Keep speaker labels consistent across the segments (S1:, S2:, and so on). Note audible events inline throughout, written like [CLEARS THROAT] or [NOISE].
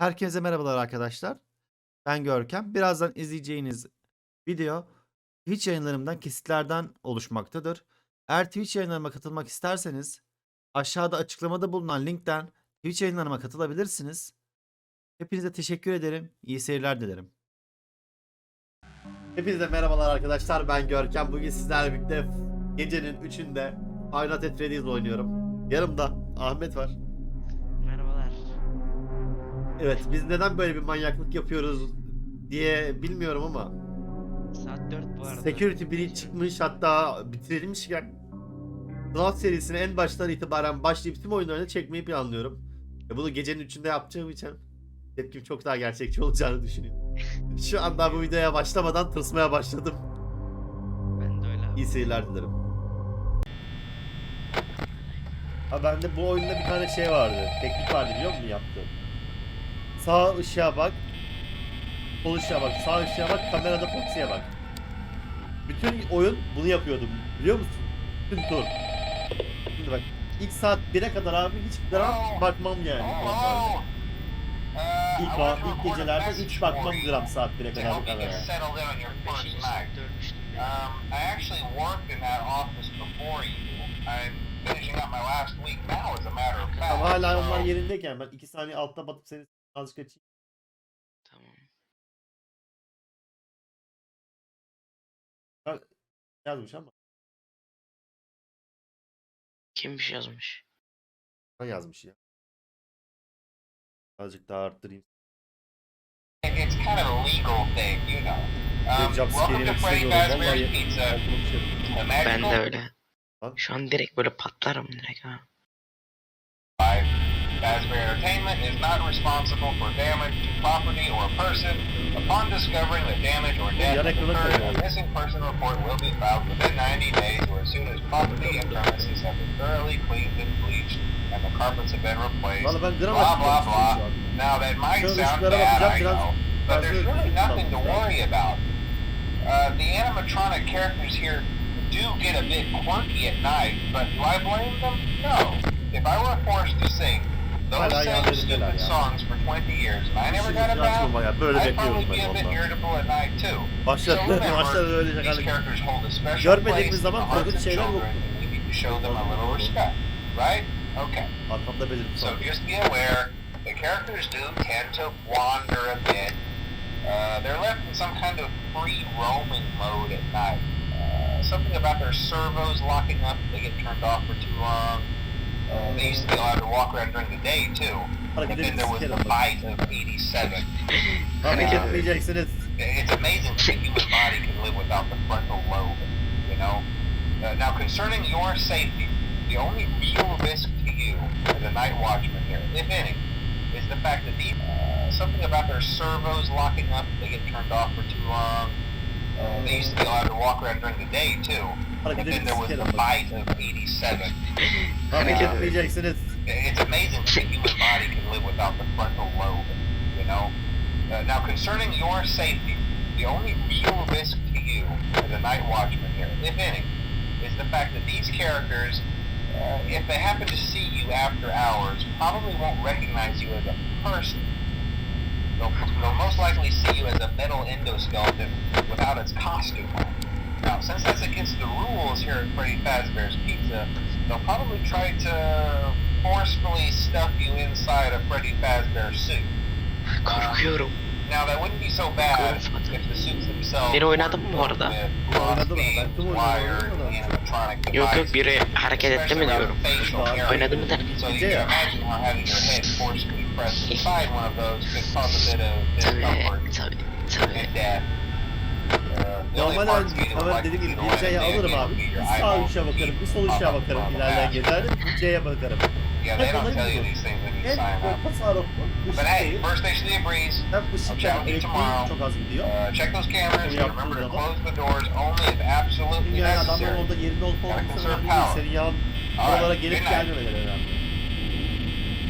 S1: Herkese merhabalar arkadaşlar. Ben Görkem. Birazdan izleyeceğiniz video Twitch yayınlarımdan kesitlerden oluşmaktadır. Eğer Twitch yayınlarıma katılmak isterseniz aşağıda açıklamada bulunan linkten Twitch yayınlarıma katılabilirsiniz. Hepinize teşekkür ederim. İyi seyirler dilerim. Hepinize merhabalar arkadaşlar. Ben Görkem. Bugün sizlerle birlikte gecenin 3'ünde Five Nights at Freddy's oynuyorum. Yanımda Ahmet var. Evet biz neden böyle bir manyaklık yapıyoruz diye bilmiyorum ama
S2: Saat 4 bu arada.
S1: Security biri çıkmış hatta bitirilmişken Cloud serisini en baştan itibaren başlayıp tüm oyunlarını çekmeyi planlıyorum. Ve bunu gecenin 3'ünde yapacağım için tepkim çok daha gerçekçi [LAUGHS] olacağını düşünüyorum. Şu anda bu videoya başlamadan tırsmaya başladım.
S2: Ben de öyle abi.
S1: İyi seyirler dilerim. Ha bende bu oyunda bir tane şey vardı. Teknik vardı biliyor musun yaptığım? Sağ ışığa bak. Sol ışığa bak. Sağ ışığa bak. Kamerada Foxy'ye bak. Bütün oyun bunu yapıyordum. Biliyor musun? Bütün tur. Şimdi bak. ilk saat 1'e kadar abi hiç gram bakmam yani. İlk, o- ilk gecelerde hiç bakmam gram saat 1'e kadar bu
S2: ya.
S3: Um, I actually worked in that office before you. I'm finishing up my last week now, as a matter of fact.
S1: Ama hala onlar yerindeyken ben 2 saniye altta batıp seni azıcık açayım.
S2: Tamam.
S1: Yazmış ama.
S2: Kimmiş yazmış?
S1: Ben yazmış ya. Azıcık daha arttırayım.
S3: It's kind of a legal thing, you know. Um, welcome to Freddy
S1: istemiyorum.
S3: Fazbear's
S1: Vallahi
S3: Pizza.
S2: Ben de
S3: magical
S2: öyle. Şu an direkt böyle patlarım direkt ha.
S3: Life. Fazbear Entertainment is not responsible for damage to property or person. Upon discovering that damage or death has occurred, a missing person report will be filed within 90 days or as soon as property and premises have been thoroughly cleaned and bleached and the carpets have been replaced. Blah, blah, blah. Now that might sound bad, I know, but there's really nothing to worry about. Uh, the animatronic characters here do get a bit quirky at night, but do I blame them? No. If I were forced to sing those same stupid songs for 20 years and I never got a
S1: biraz
S3: bath,
S1: bayağı böyle
S3: I'd probably be a bit irritable at night too. So remember, [LAUGHS] these characters hold a special place in the hearts of children, we need to show them a little respect, right? Okay. So just be aware, the characters do tend to wander a bit. Uh, they're left in some kind of free roaming mode at night. Uh, something about their servos locking up if they get turned off for too long. They used to be allowed to walk around during the day too. But
S1: Hareket
S3: then there was the bite of 87. [LAUGHS]
S1: Hareket
S3: Yeah.
S1: etmeyeceksiniz.
S3: It's amazing that the human body can live without the frontal lobe, you know? Uh, now, concerning your safety, the only real risk to you as a night watchman here, if any, is the fact that these, uh, something about their servos locking up if they get turned off for too long. Uh, they used to be allowed to walk around during the day too. But
S1: Hareket
S3: then there was
S1: sikerim
S3: the
S1: bak.
S3: bite of 87.
S1: Hareket
S3: Yeah.
S1: etmeyeceksiniz.
S3: It's amazing that the human body can live without the frontal lobe, you know? Uh, now, concerning your safety, the only real risk to you as a night watchman here, if any, is the fact that these characters, uh, if they happen to see you after hours, probably won't recognize you as a person. They'll, they'll most likely see you as a metal endoskeleton without its costume on. Now, since that's against the rules here at Freddy Fazbear's Pizza, they'll probably try to forcefully stuff you inside a Freddy Fazbear suit.
S2: Korkuyorum.
S3: Uh, now, that wouldn't be so bad if the suits themselves
S2: Biri oynadı mı bu arada?
S3: with cross
S1: Oynadı mı?
S3: beams,
S1: Ben tüm oynadım,
S3: wired,
S1: oynadım.
S3: animatronic
S2: Yok yok
S3: devices,
S2: biri hareket etti
S3: especially around
S2: diyorum.
S3: the facial area.
S2: Da?
S3: So you
S1: Gece
S3: can
S1: ya.
S3: imagine how having your head forcefully pressed [LAUGHS] inside one of those could cause a bit of
S2: Tabii
S3: discomfort
S2: tabii tabii.
S3: and death.
S1: Normalde
S3: like
S1: dediğim gibi bir C'ye alırım abi. Bir sağ ışığa bakarım, bir sol ışığa bakarım ilerleyen gezerде. Bir C'ye bakarım.
S3: Yeah, they don't
S1: Hep
S3: tell you
S1: olay
S3: these things when you
S1: En
S3: sign up.
S1: böyle tasarruflu
S3: But
S1: ışık
S3: hey,
S1: değil.
S3: First Station of the Breeze,
S1: Hem ışık
S3: tomorrow.
S1: çok az gidiyor.
S3: uh, check those cameras and
S1: Yaptığın
S3: remember to
S1: zaman-
S3: close the doors only if absolutely
S1: Çünkü yani adamlar
S3: necessary.
S1: orada yerinde olup olmaması önemli değil. Senin yan
S3: All
S1: buralara
S3: right,
S1: gelip gelmemeleri önemli.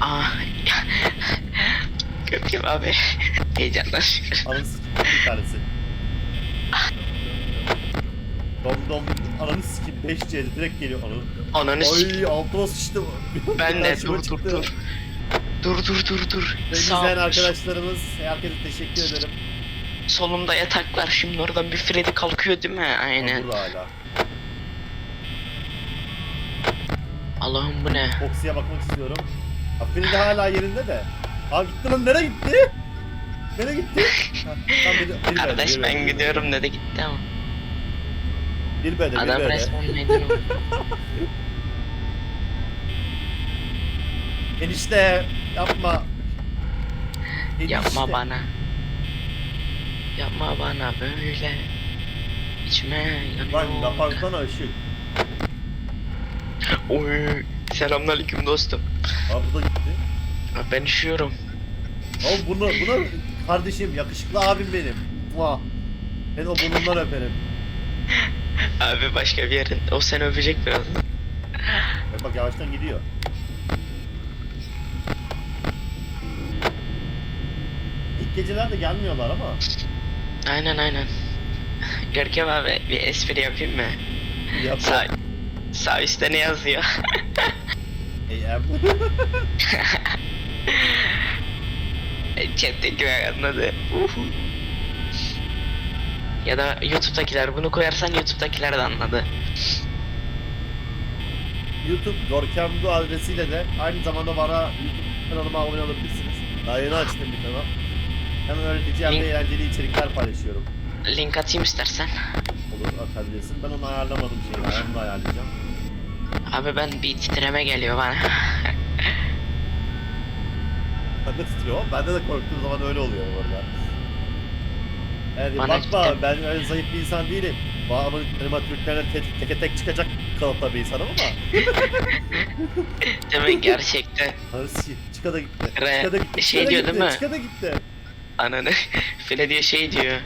S2: Aa. Görkem abi. Heyecanlanıyor.
S1: Ananı sikim bir tanesi. Dom ananı sikim 5C'de direkt geliyor ananı.
S2: Ananı s-
S1: Ay altıma sıçtım. [LAUGHS]
S2: Ben de
S1: Karşıma
S2: dur dur
S1: çıktı.
S2: dur. Dur dur dur dur.
S1: Ve
S2: Sağ
S1: izleyen arkadaşlarımız, herkese teşekkür ederim.
S2: Solumda yatak var. Şimdi oradan bir Freddy kalkıyor değil mi? Aynen.
S1: Burada hala.
S2: Allah'ım bu ne?
S1: Foxy'ye bakmak istiyorum. Afili de hala yerinde de. Aa gitti lan nereye gitti? Nereye gitti? [LAUGHS] Ha, tamam, bir, bir
S2: Kardeş
S1: bir
S2: ben gidiyorum dedi gitti ama.
S1: Bir bede, bir
S2: Adam resmen okudu. [LAUGHS]
S1: Enişte yapma. Enişte.
S2: Yapma bana. Yapma bana böyle. İçime
S1: Lan
S2: yanıyor.
S1: kapatsana ışık.
S2: Oy. Selamünaleyküm dostum.
S1: Aa bu da gitti.
S2: Abi Ben üşüyorum.
S1: Oğlum bunu, bunu kardeşim yakışıklı abim benim. Muah. Ben o burnundan öperim. [LAUGHS]
S2: Abi başka bir yerin. O seni öpecek biraz.
S1: Bak bak yavaştan gidiyor. İlk gecelerde gelmiyorlar ama.
S2: Aynen aynen. Görkem abi bir espri yapayım mı?
S1: Yap.
S2: Sağ, sağ üstte ne yazıyor?
S1: Eğer [LAUGHS] [LAUGHS]
S2: Chat'teki anladı. Uhu. Ya da YouTube'dakiler bunu koyarsan YouTube'dakiler de anladı.
S1: YouTube Gorkemdu adresiyle de aynı zamanda bana YouTube kanalıma abone olabilirsiniz. Daha yeni açtım bir kanal. Hem öğretici hem de
S2: Link-
S1: eğlenceli içerikler paylaşıyorum.
S2: Link atayım istersen.
S1: Olur atabilirsin. Ben onu ayarlamadım şeyi. Ben onu ayarlayacağım.
S2: Abi ben bir titreme geliyor bana.
S1: Bende titriyor. Bende de korktuğum zaman öyle oluyor orada. Yani
S2: Bana
S1: bakma
S2: cidden-
S1: ben öyle zayıf bir insan değilim. Bağımın animatörlüklerine tek, teke tek çıkacak kalıpta bir insanım ama. [LAUGHS]
S2: Demek gerçekten.
S1: Arsi çıka da gitti.
S2: Re-
S1: Çıka da gitti.
S2: şey
S1: çıka
S2: diyor
S1: gitti,
S2: değil mi?
S1: Çıka da gitti.
S2: Ananı. [LAUGHS] Freddy'ye şey diyor.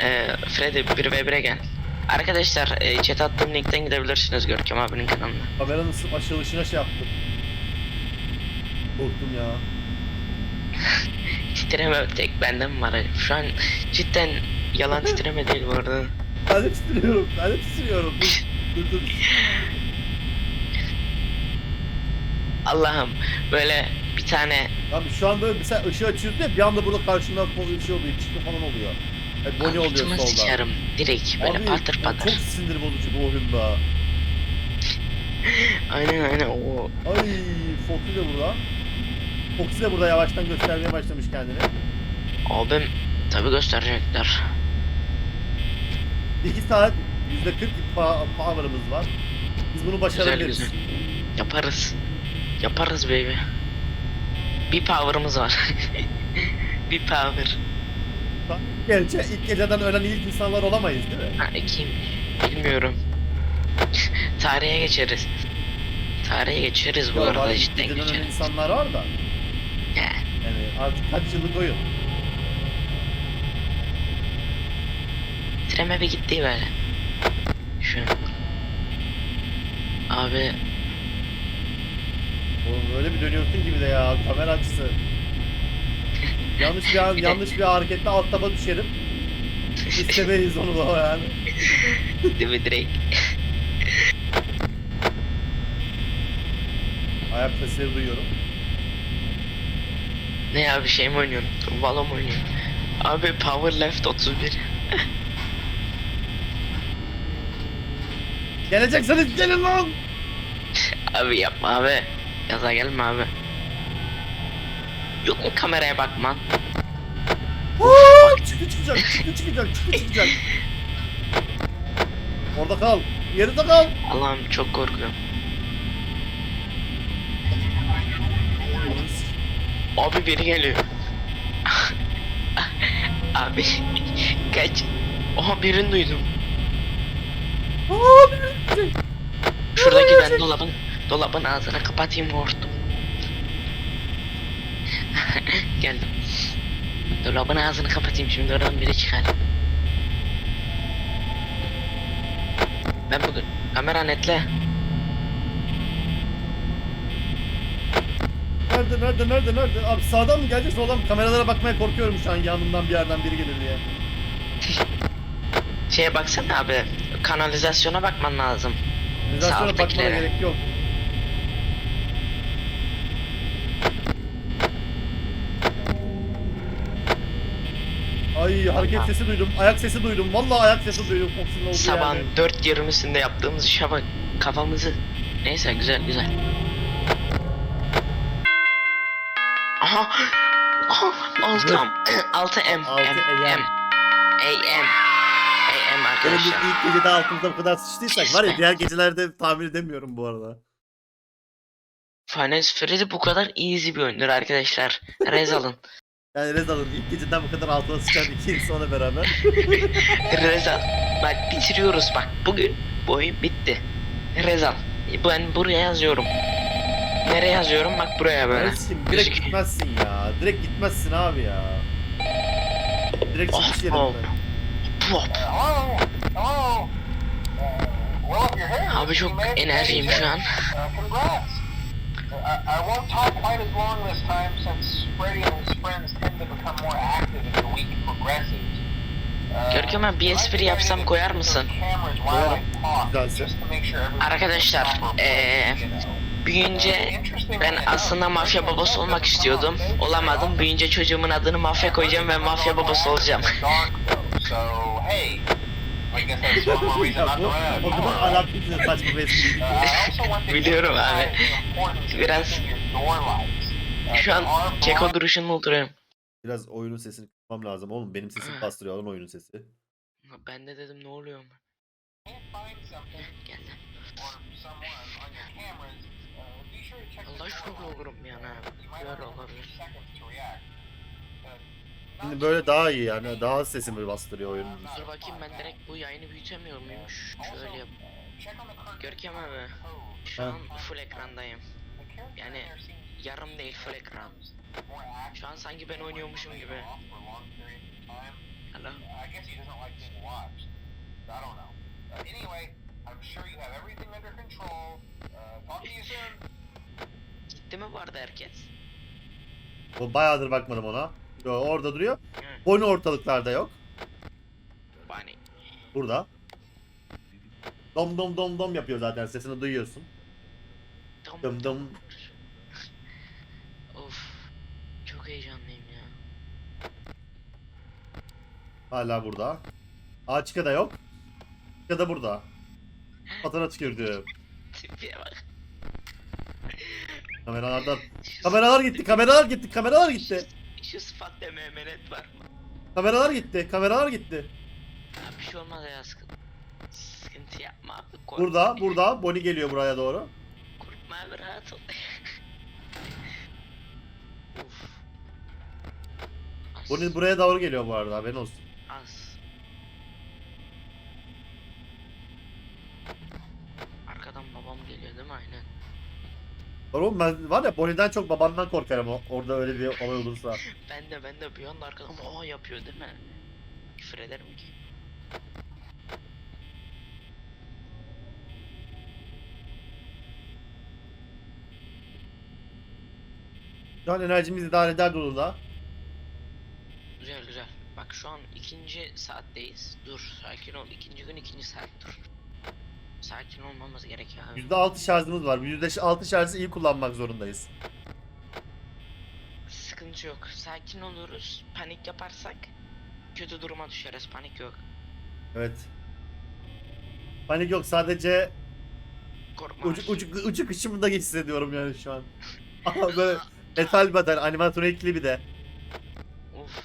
S2: Eee Freddy 1v1'e gel. Arkadaşlar e, chat attığım linkten gidebilirsiniz Görkem abinin kanalına.
S1: Kameranın açılışına şey yaptım. Korktum ya. [LAUGHS]
S2: Titreme tek benden var. Şu an cidden yalan titreme değil bu arada.
S1: Ben de titriyorum. Ben de titriyorum. Dur dur dur.
S2: Allah'ım böyle bir tane
S1: Abi şu an böyle mesela ışığı açıyorsun ya bir anda burada karşında bir şey oluyor. Çıkı falan oluyor. Yani Bonnie oluyor solda.
S2: sıçarım direkt böyle
S1: Abi
S2: patır patır.
S1: çok sinir bozucu bu oyunda. [LAUGHS]
S2: Aynen aynen o.
S1: Ay Foxy de burada. Foxy de burada yavaştan göstermeye başlamış kendini.
S2: Abim tabi gösterecekler.
S1: 2 saat %40 pa- power'ımız var. Biz bunu
S2: Güzel
S1: başarabiliriz.
S2: güzel. Yaparız. Yaparız baby. Bir power'ımız var. [LAUGHS] bir power.
S1: Gerçi ilk geceden ölen ilk insanlar olamayız değil mi?
S2: Ha kim? Bilmiyorum. [LAUGHS] Tarihe geçeriz. Tarihe geçeriz bu
S1: Yok,
S2: arada cidden geçeriz.
S1: insanlar var da. Yani artık kaç yıllık oyun.
S2: Treme bir gitti böyle. Şu. Abi
S1: Oğlum öyle bir dönüyorsun gibi de ya kamera açısı. [LAUGHS] yanlış bir
S2: Bir de-
S1: yanlış bir hareketle alt taba düşerim. İstemeyiz onu da yani. [LAUGHS]
S2: değil mi direkt?
S1: Ayak sesleri duyuyorum.
S2: Ne abi şey mi oynuyorsun? Valo mu oynuyorsun? Abi power left 31. [LAUGHS]
S1: Gelecekseniz gelin lan.
S2: Abi yapma abi. Yaza gelme abi. Yok mu kameraya bakman?
S1: Çıkı çıkacak, çıkı çıkacak, çıkı çıkacak. [LAUGHS] Orada kal. Yerinde kal.
S2: Allah'ım çok korkuyorum. Abi biri geliyor. [LAUGHS] abi kaç. Oha birini duydum.
S1: Aa, bir-
S2: Şuradaki ben dolabın dolabın ağzını kapatayım korktum. [LAUGHS] Geldim. Dolabın ağzını kapatayım şimdi oradan biri çıkar. Ben bugün kamera netle.
S1: nerede nerede nerede nerede? Abi sağdan mı gelecek soldan mı? Kameralara bakmaya korkuyorum şu an yanımdan bir yerden biri gelir diye.
S2: Şeye baksana abi. Kanalizasyona bakman lazım.
S1: Kanalizasyona bakmana gerek yok. Ay hareket sesi duydum, ayak sesi duydum. Vallahi ayak sesi duydum. Fox'un olduğu
S2: Sabahın
S1: dört
S2: yarım üstünde yaptığımız işe bak. Kafamızı. Neyse güzel güzel. Aha. Aha. 6 am. 6 M.
S1: Altı
S2: M.
S1: AM.
S2: M. AM. Arkadaşlar.
S1: ilk gecede altımızda bu kadar sıçtıysak var ya diğer gecelerde tahmin edemiyorum bu arada.
S2: Finance Freddy bu kadar easy bir oyundur arkadaşlar. Rez alın. [LAUGHS]
S1: Yani Rezal'ın ilk geceden bu kadar altına sıçan iki insana beraber. [LAUGHS]
S2: Rez al. Bak bitiriyoruz bak. Bugün bu oyun bitti. Rez al. Ben buraya yazıyorum. Nereye yazıyorum? Bak buraya böyle.
S1: Ersin direkt
S2: Gözük-
S1: gitmezsin ya. Direkt gitmezsin abi ya. Direkt
S2: Oh,
S1: çıkış
S2: oh.
S1: yerinden.
S2: Plop. Abi çok enerjiyim şu an.
S3: Congrats. I, I won't talk quite as long this time since Freddy and his friends tend to become more active as the week progresses.
S2: Görkem abi, bir espri yapsam koyar mısın?
S3: everyone's
S2: Arkadaşlar, eee, Büyüyünce ben aslında mafya babası olmak istiyordum. Olamadım. Büyüyünce çocuğumun adını mafya koyacağım ve mafya babası olacağım. [LAUGHS] Biliyorum abi. Biraz- Şu an keko duruşunda oturuyorum.
S1: Biraz oyunun sesini kısmam lazım oğlum. Benim sesim [CLEARS THROAT] bastırıyor lan oyunun sesi.
S2: Ben de dedim ne oluyor?
S3: can't find something
S2: Allah
S3: lights.
S2: olurum yani.
S3: Few
S2: olabilir.
S1: Şimdi böyle daha iyi yani. Daha az sesimi bastırıyor oyunun.
S2: Dur bakayım ben direkt bu yayını büyütemiyor muymuş? Şöyle yap. Görkem abi. Şu
S1: Ha.
S2: an full ekrandayım. Yani yarım değil full ekran. Şu an sanki ben oynuyormuşum gibi.
S3: Off for long periods of time.
S2: Alo.
S3: I guess he doesn't like being watched. I don't know. Uh, anyway, I'm sure you have everything under control. Uh, talk to you soon.
S2: Gitti mi arada herkes?
S1: O bayağıdır bakmadım ona. Yo, orada duruyor.
S2: Hı.
S1: Oyun ortalıklarda yok.
S2: Bani.
S1: Burada. Dom dom dom dom yapıyor zaten sesini duyuyorsun.
S2: Dom
S1: Dım dım. [LAUGHS]
S2: Of. Çok heyecanlıyım ya.
S1: Hala burada. Chica da yok. Chica da burada. [LAUGHS] Patana tükürdü.
S2: Tipiye bak.
S1: Kameralardan. Kameralar gitti, kameralar gitti, kameralar gitti.
S2: Şu sıfat deme emanet var mı?
S1: Kameralar gitti, kameralar gitti.
S2: Ya bir şey olmaz ya sıkıntı. Sıkıntı yapma abi. Korkma.
S1: Burada, burada. Bonnie geliyor buraya doğru.
S2: Korkma abi rahat ol. [LAUGHS]
S1: Bonnie buraya doğru geliyor bu arada haberin olsun. Oğlum ben var ya Bonnie'den çok babandan korkarım o- orada öyle bir olay olursa. [LAUGHS]
S2: Ben de ben de bir anda arkadan o yapıyor değil mi? Küfür ederim ki.
S1: Şu an enerjimiz idare eder durumda.
S2: Güzel güzel. Bak şu an ikinci saatteyiz. Dur sakin ol. İkinci gün ikinci saat dur. Sakin olmamız gerekiyor abi.
S1: %6 şarjımız var. %6 şarjı iyi kullanmak zorundayız.
S2: Sıkıntı yok. Sakin oluruz. Panik yaparsak kötü duruma düşeriz. Panik yok.
S1: Evet. Panik yok sadece
S2: Korkma.
S1: ucu, ucu, ucu kışımda hissediyorum yani şu an. [LAUGHS] Ama böyle metal beden animatronikli bir de.
S2: Uf.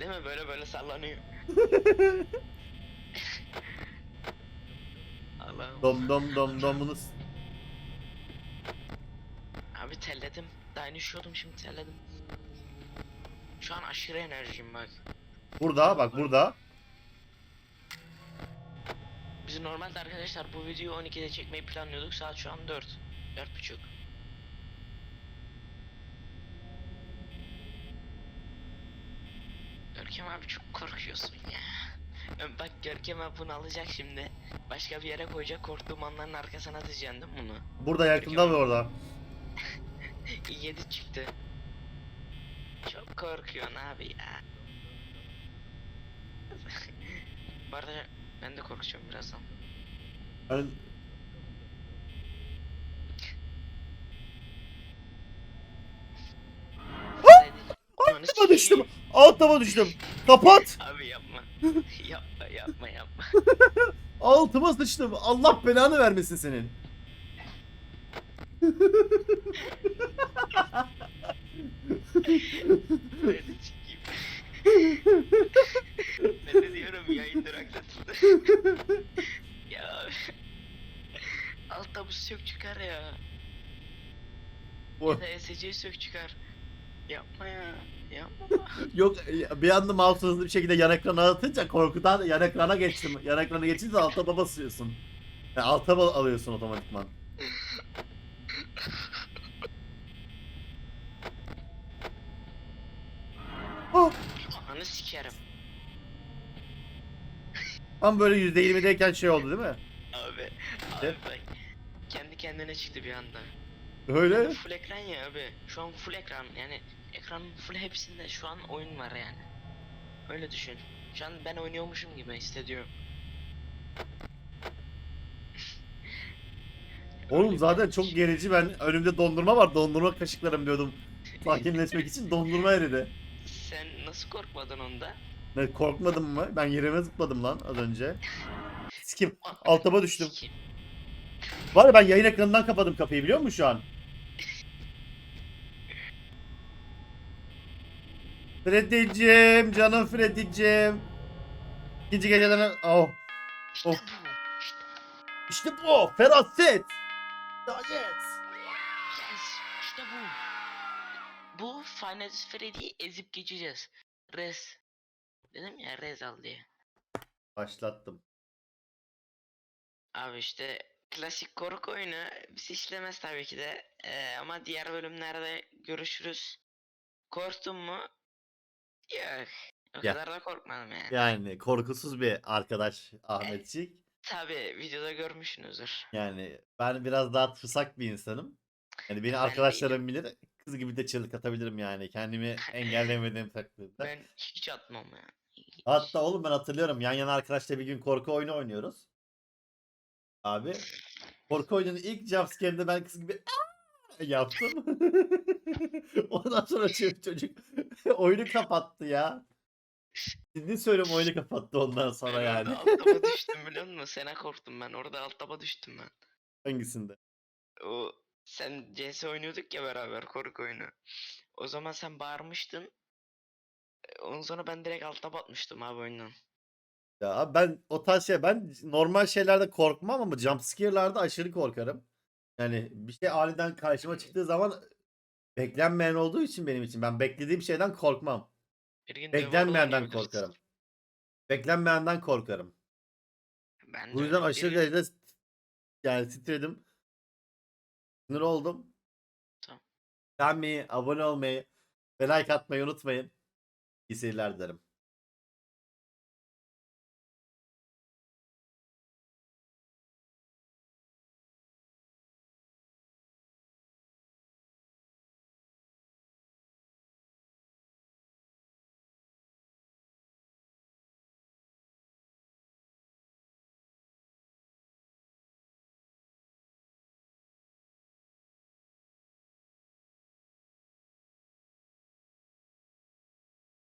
S2: Değil mi? Böyle böyle sallanıyor. [LAUGHS] Allah'ım.
S1: Dom dom dom dom bunu s-
S2: Abi terledim. Daha üşüyordum şimdi terledim. Şu an aşırı enerjim bak.
S1: burada bak burada.
S2: Biz normalde arkadaşlar bu videoyu 12'de çekmeyi planlıyorduk. Saat şu an 4. 4.30. Görkem abi çok korkuyorsun ya. Bak Görkem abi bunu alacak şimdi. Başka bir yere koyacak korktuğum anların arkasına atacaksın değil mi bunu?
S1: Burada yakında ve orada.
S2: 7 [LAUGHS] çıktı. Çok korkuyorsun abi ya. Bu arada ben de korkacağım birazdan.
S1: Ben Altıma düştüm. Altıma düştüm. Kapat.
S2: Abi yapma. [LAUGHS] yapma yapma yapma. [LAUGHS]
S1: Altıma sıçtım. Allah belanı vermesin senin.
S2: De sikeyim. ben de diyorum yayın duraklatıldı. ya. [LAUGHS] Alt tabu sök çıkar ya.
S1: Bu-
S2: Ya da SC'yi sök çıkar. Yapma ya. [LAUGHS]
S1: Yok bir anda mouse hızlı bir şekilde yan ekrana atınca korkudan yan ekrana geçtim. Yan ekrana geçince alta baba basıyorsun. Yani alta ba- alıyorsun otomatikman. Oh,
S2: Ananı sikerim.
S1: tam böyle %20'deyken şey oldu değil mi?
S2: Abi.
S1: Ne?
S2: Abi bak. Kendi kendine çıktı bir anda.
S1: Öyle.
S2: Full ekran ya abi. Şu an full ekran yani ekranın full hepsinde şu an oyun var yani. Öyle düşün. Şu an ben oynuyormuşum gibi hissediyorum. [LAUGHS]
S1: Oğlum zaten çok gerici ben önümde dondurma var dondurma kaşıklarım diyordum. Sakinleşmek için dondurma eridi.
S2: Sen nasıl korkmadın onda?
S1: Ne korkmadım mı? Ben yerime zıpladım lan az önce. Sikim altıma düştüm. Var ya ben yayın ekranından kapadım kapıyı biliyor musun şu an? Freddy'cim, canım Freddy'cim. İkinci geceden... Oh,
S2: İşte
S1: Oh.
S2: bu. İşte
S1: bu. Feraset. Gayet.
S2: Yes, işte bu. Bu Final Freddy'yi ezip geçeceğiz. Res. Dedim ya Rez al diye.
S1: Başlattım.
S2: Abi işte klasik korku oyunu bizi işlemez tabii ki de. Ee, ama diğer bölümlerde görüşürüz. Korktun mu? Yok. O
S1: Ya.
S2: kadar da korkmadım yani.
S1: Yani korkusuz bir arkadaş Ahmetçik.
S2: Tabii videoda görmüşsünüzdür.
S1: Yani ben biraz daha tırsak bir insanım. Yani beni
S2: Ben
S1: arkadaşlarım bilir. Kız gibi de çığlık atabilirim yani. Kendimi engellemediğim takdirde.
S2: Ben hiç atmam ya. Hiç.
S1: Hatta oğlum ben hatırlıyorum yan yana arkadaşla bir gün korku oyunu oynuyoruz. Abi korku oyununun ilk jumpscare'inde ben kız gibi "Aa!" [LAUGHS] yaptım. [LAUGHS] Ondan sonra çocuk, çocuk [LAUGHS] oyunu kapattı ya. Ciddi söylüyorum oyunu kapattı ondan sonra
S2: Ben
S1: yani.
S2: orada alt taba düştüm biliyor musun? Sana korktum ben. Orada alt taba düştüm ben.
S1: Hangisinde?
S2: O sen CS oynuyorduk ya beraber korku oyunu. O zaman sen bağırmıştın. E, Ondan sonra ben direkt alta batmıştım abi oyundan.
S1: Ya abi ben o tarz şey ben normal şeylerde korkmam ama jumpscare'larda aşırı korkarım. Yani bir şey aniden karşıma çıktığı zaman beklenmeyen olduğu için benim için ben beklediğim şeyden korkmam. Beklenmeyenden korkarım. Beklenmeyenden korkarım.
S2: Ben
S1: Bu
S2: de
S1: yüzden
S2: öyle.
S1: Aşırı
S2: gün-
S1: derecede yani titredim. Sinir oldum.
S2: Tamam.
S1: Beğenmeyi, abone olmayı ve like atmayı unutmayın. İyi seyirler dilerim.